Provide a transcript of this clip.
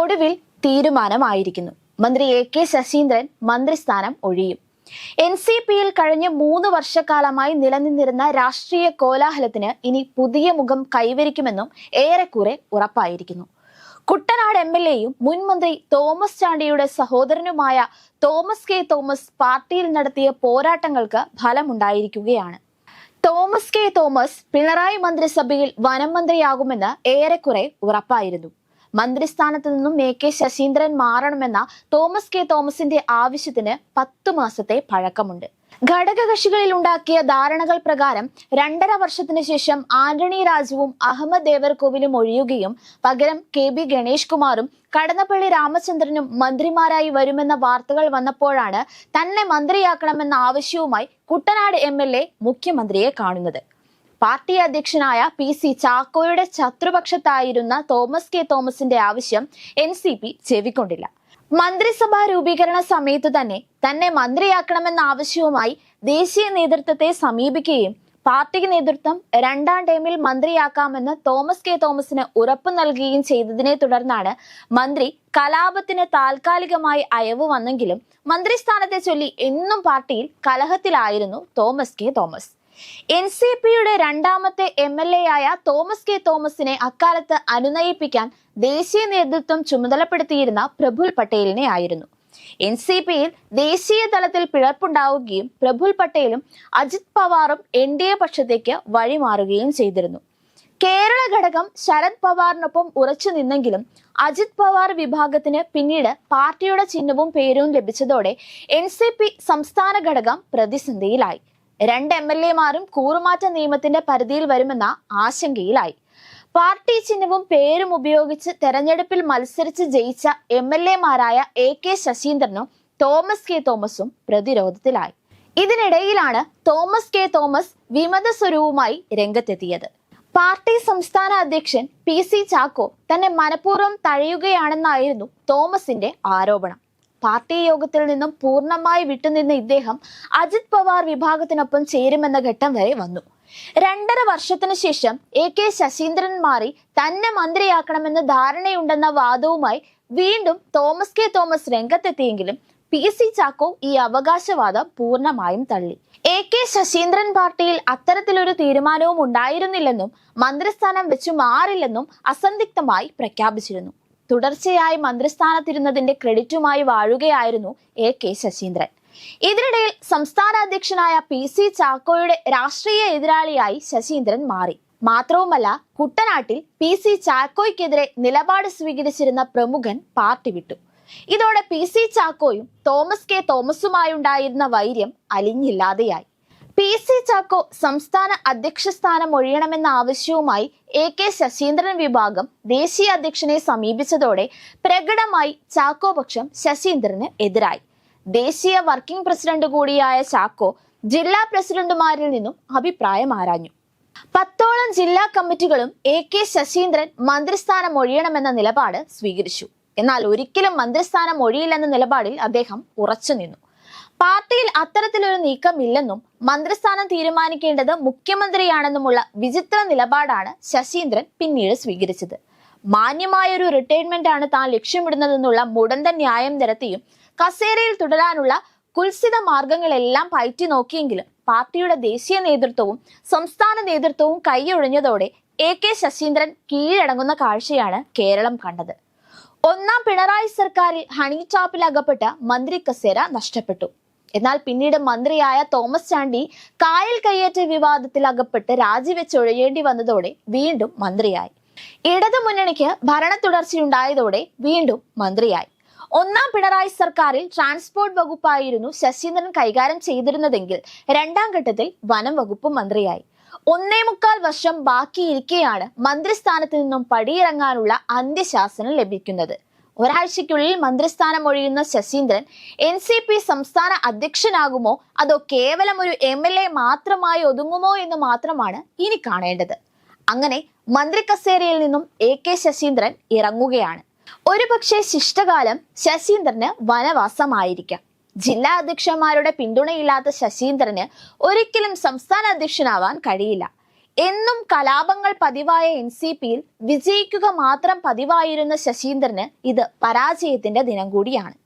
ഒടുവിൽ തീരുമാനമായിരിക്കുന്നു. മന്ത്രി A K Saseendran മന്ത്രിസ്ഥാനം ഒഴിയും. എൻ സി പിയിൽ കഴിഞ്ഞ മൂന്ന് വർഷക്കാലമായി നിലനിന്നിരുന്ന രാഷ്ട്രീയ കോലാഹലത്തിന് ഇനി പുതിയ മുഖം കൈവരിക്കുമെന്നും ഏറെക്കുറെ ഉറപ്പായിരിക്കുന്നു. കുട്ടനാട് എം എൽ എയും മുൻ മന്ത്രി തോമസ് ചാണ്ടിയുടെ സഹോദരനുമായ തോമസ് കെ തോമസ് പാർട്ടിയിൽ നടത്തിയ പോരാട്ടങ്ങൾക്ക് ഫലമുണ്ടായിരിക്കുകയാണ്. തോമസ് കെ തോമസ് പിണറായി മന്ത്രിസഭയിൽ വനം മന്ത്രിയാകുമെന്ന് ഏറെക്കുറെ ഉറപ്പായിരുന്നു. മന്ത്രിസ്ഥാനത്ത് നിന്നും എ കെ ശശീന്ദ്രൻ മാറണമെന്ന തോമസ് കെ തോമസിന്റെ ആവശ്യത്തിന് പത്തു മാസത്തെ പഴക്കമുണ്ട്. ഘടകകക്ഷികളിൽ ഉണ്ടാക്കിയ ധാരണകൾ പ്രകാരം രണ്ടര വർഷത്തിന് ശേഷം ആന്റണി രാജുവും അഹമ്മദ് ദേവർകോവിലും ഒഴിയുകയും പകരം കെ ബി ഗണേഷ് കുമാറും കടന്നപ്പള്ളി രാമചന്ദ്രനും മന്ത്രിമാരായി വരുമെന്ന വാർത്തകൾ വന്നപ്പോഴാണ് തന്നെ മന്ത്രിയാക്കണമെന്ന ആവശ്യവുമായി കുട്ടനാട് എം മുഖ്യമന്ത്രിയെ കാണുന്നത്. പാർട്ടി അധ്യക്ഷനായ പി സി ചാക്കോയുടെ ശത്രുപക്ഷത്തായിരുന്ന തോമസ് കെ തോമസിന്റെ ആവശ്യം എൻ സി പി ചെവിക്കൊണ്ടില്ല. മന്ത്രിസഭാ രൂപീകരണ സമയത്തു തന്നെ തന്നെ മന്ത്രിയാക്കണമെന്ന ആവശ്യവുമായി ദേശീയ നേതൃത്വത്തെ സമീപിക്കുകയും പാർട്ടി നേതൃത്വം രണ്ടാം ടൈമിൽ മന്ത്രിയാക്കാമെന്ന് തോമസ് കെ തോമസിന് ഉറപ്പ് നൽകുകയും ചെയ്തതിനെ തുടർന്നാണ് മന്ത്രി കലാപത്തിന് താൽക്കാലികമായി അയവ് വന്നെങ്കിലും മന്ത്രിസ്ഥാനത്തെ ചൊല്ലി എന്നും പാർട്ടിയിൽ കലഹത്തിലായിരുന്നു Thomas K Thomas. N C പിയുടെ രണ്ടാമത്തെ എം എൽ എ ആയ തോമസ് കെ തോമസിനെ അക്കാലത്ത് അനുനയിപ്പിക്കാൻ ദേശീയ നേതൃത്വം ചുമതലപ്പെടുത്തിയിരുന്ന പ്രഫുൽ പട്ടേലിനെ ആയിരുന്നു. എൻ സി പിയിൽ ദേശീയ തലത്തിൽ പിഴപ്പുണ്ടാവുകയും പ്രഫുൽ പട്ടേലും അജിത് പവാറും എൻ ഡി എ പക്ഷത്തേക്ക് വഴിമാറുകയും ചെയ്തിരുന്നു. കേരള ഘടകം ശരത് പവാറിനൊപ്പം ഉറച്ചു നിന്നെങ്കിലും അജിത് പവാർ വിഭാഗത്തിന് പിന്നീട് പാർട്ടിയുടെ ചിഹ്നവും പേരും ലഭിച്ചതോടെ എൻ സംസ്ഥാന ഘടകം പ്രതിസന്ധിയിലായി. രണ്ട് എം എൽ എമാരും കൂറുമാറ്റ നിയമത്തിന്റെ പരിധിയിൽ വരുമെന്ന ആശങ്കയിലായി. പാർട്ടി ചിഹ്നവും പേരും ഉപയോഗിച്ച് തെരഞ്ഞെടുപ്പിൽ മത്സരിച്ച് ജയിച്ച എം എൽ എമാരായ എ കെ ശശീന്ദ്രനും തോമസ് കെ തോമസും പ്രതിരോധത്തിലായി. ഇതിനിടയിലാണ് തോമസ് കെ തോമസ് വിമത സ്വരൂപമായി രംഗത്തെത്തിയത്. പാർട്ടി സംസ്ഥാന അധ്യക്ഷൻ പി സി ചാക്കോ തന്നെ മനഃപൂർവം തഴയുകയാണെന്നായിരുന്നു തോമസിന്റെ ആരോപണം. പാർട്ടി യോഗത്തിൽ നിന്നും പൂർണമായി വിട്ടുനിന്ന ഇദ്ദേഹം അജിത് പവാർ വിഭാഗത്തിനൊപ്പം ചേരുമെന്ന ഘട്ടം വരെ വന്നു. രണ്ടര വർഷത്തിനു ശേഷം എ കെ ശശീന്ദ്രൻ മാറി തന്നെ മന്ത്രിയാക്കണമെന്ന ധാരണയുണ്ടെന്ന വാദവുമായി വീണ്ടും തോമസ് കെ തോമസ് രംഗത്തെത്തിയെങ്കിലും പി സി ചാക്കോ ഈ അവകാശവാദം പൂർണമായും തള്ളി. എ കെ ശശീന്ദ്രൻ പാർട്ടിയിൽ അത്തരത്തിലൊരു തീരുമാനവും ഉണ്ടായിരുന്നില്ലെന്നും മന്ത്രിസ്ഥാനം വെച്ചു മാറില്ലെന്നും അസന്ധിഗ്ധമായി പ്രഖ്യാപിച്ചിരുന്നു. തുടർച്ചയായി മന്ത്രിസ്ഥാനത്തിരുന്നതിന്റെ ക്രെഡിറ്റുമായി വാഴുകയായിരുന്നു എ കെ ശശീന്ദ്രൻ. ഇതിനിടയിൽ സംസ്ഥാന അധ്യക്ഷനായ പി സി ചാക്കോയുടെ രാഷ്ട്രീയ എതിരാളിയായി ശശീന്ദ്രൻ മാറി. മാത്രവുമല്ല കുട്ടനാട്ടിൽ പി സി ചാക്കോയ്ക്കെതിരെ നിലപാട് സ്വീകരിച്ചിരുന്ന പ്രമുഖൻ പാർട്ടി വിട്ടു. ഇതോടെ പി സി ചാക്കോയും തോമസ് കെ തോമസുമായുണ്ടായിരുന്ന വൈര്യം അലിഞ്ഞില്ലാതെയായി. പി സി ചാക്കോ സംസ്ഥാന അധ്യക്ഷ സ്ഥാനം ഒഴിയണമെന്ന ആവശ്യവുമായി എ കെ ശശീന്ദ്രൻ വിഭാഗം ദേശീയ അധ്യക്ഷനെ സമീപിച്ചതോടെ പ്രകടമായി ചാക്കോ പക്ഷം ശശീന്ദ്രന് എതിരായി. ദേശീയ വർക്കിംഗ് പ്രസിഡന്റ് കൂടിയായ ചാക്കോ ജില്ലാ പ്രസിഡന്റുമാരിൽ നിന്നും അഭിപ്രായം ആരാഞ്ഞു. പത്തോളം ജില്ലാ കമ്മിറ്റികളും എ കെ ശശീന്ദ്രൻ മന്ത്രിസ്ഥാനം ഒഴിയണമെന്ന നിലപാട് സ്വീകരിച്ചു. എന്നാൽ ഒരിക്കലും മന്ത്രിസ്ഥാനം ഒഴിയില്ലെന്ന നിലപാടിൽ അദ്ദേഹം ഉറച്ചു നിന്നു പാർട്ടിയിൽ അത്തരത്തിലൊരു നീക്കമില്ലെന്നും മന്ത്രിസ്ഥാനം തീരുമാനിക്കേണ്ടത് മുഖ്യമന്ത്രിയാണെന്നുമുള്ള വിചിത്ര നിലപാടാണ് ശശീന്ദ്രൻ പിന്നീട് സ്വീകരിച്ചത്. മാന്യമായ ഒരു റിട്ടയർമെന്റ് ആണ് താൻ ലക്ഷ്യമിടുന്നതെന്നുള്ള മുടന്ത ന്യായം നിരത്തിയും കസേരയിൽ തുടരാനുള്ള കുൽസിത മാർഗങ്ങളെല്ലാം പയറ്റി നോക്കിയെങ്കിലും പാർട്ടിയുടെ ദേശീയ നേതൃത്വവും സംസ്ഥാന നേതൃത്വവും കൈയൊഴിഞ്ഞതോടെ എ കെ ശശീന്ദ്രൻ കീഴടങ്ങുന്ന കാഴ്ചയാണ് കേരളം കണ്ടത്. ഒന്നാം പിണറായി സർക്കാരിൽ ഹണി ട്രാപ്പിൽ അകപ്പെട്ട മന്ത്രി കസേര നഷ്ടപ്പെട്ടു. എന്നാൽ പിന്നീട് മന്ത്രിയായ തോമസ് ചാണ്ടി കായൽ കയ്യേറ്റ വിവാദത്തിൽ അകപ്പെട്ട് രാജിവെച്ചൊഴിയേണ്ടി വന്നതോടെ വീണ്ടും മന്ത്രിയായി. ഇടതു മുന്നണിക്ക് ഭരണ തുടർച്ചയുണ്ടായതോടെ വീണ്ടും മന്ത്രിയായി. ഒന്നാം പിണറായി സർക്കാരിൽ ട്രാൻസ്പോർട്ട് വകുപ്പായിരുന്നു ശശീന്ദ്രൻ കൈകാര്യം ചെയ്തിരുന്നതെങ്കിൽ രണ്ടാം ഘട്ടത്തിൽ വനം വകുപ്പ് മന്ത്രിയായി. ഒന്നേ മുക്കാൽ വർഷം ബാക്കിയിരിക്കെയാണ് മന്ത്രിസ്ഥാനത്ത് നിന്നും പടിയിറങ്ങാനുള്ള അന്ത്യശാസനം ലഭിക്കുന്നത്. ഒരാഴ്ചയ്ക്കുള്ളിൽ മന്ത്രിസ്ഥാനം ഒഴിയുന്ന ശശീന്ദ്രൻ എൻ സി പി സംസ്ഥാന അധ്യക്ഷനാകുമോ? അതോ കേവലം ഒരു എം എൽ എ മാത്രമായി ഒതുങ്ങുമോ എന്ന് മാത്രമാണ് ഇനി കാണേണ്ടത്. അങ്ങനെ മന്ത്രി കസേരയിൽ നിന്നും എ കെ ശശീന്ദ്രൻ ഇറങ്ങുകയാണ്. ഒരുപക്ഷെ ശിഷ്ടകാലം ശശീന്ദ്രന് വനവാസമായിരിക്കാം. ജില്ലാ അധ്യക്ഷന്മാരുടെ പിന്തുണയില്ലാത്ത ശശീന്ദ്രന് ഒരിക്കലും സംസ്ഥാന അധ്യക്ഷനാവാൻ കഴിയില്ല. എന്നും കലാപങ്ങൾ പതിവായ എൻ സി പിയിൽ വിജയിക്കുക മാത്രം പതിവായിരുന്ന ശശീന്ദ്രന് ഇത് പരാജയത്തിന്റെ ദിനം കൂടിയാണ്.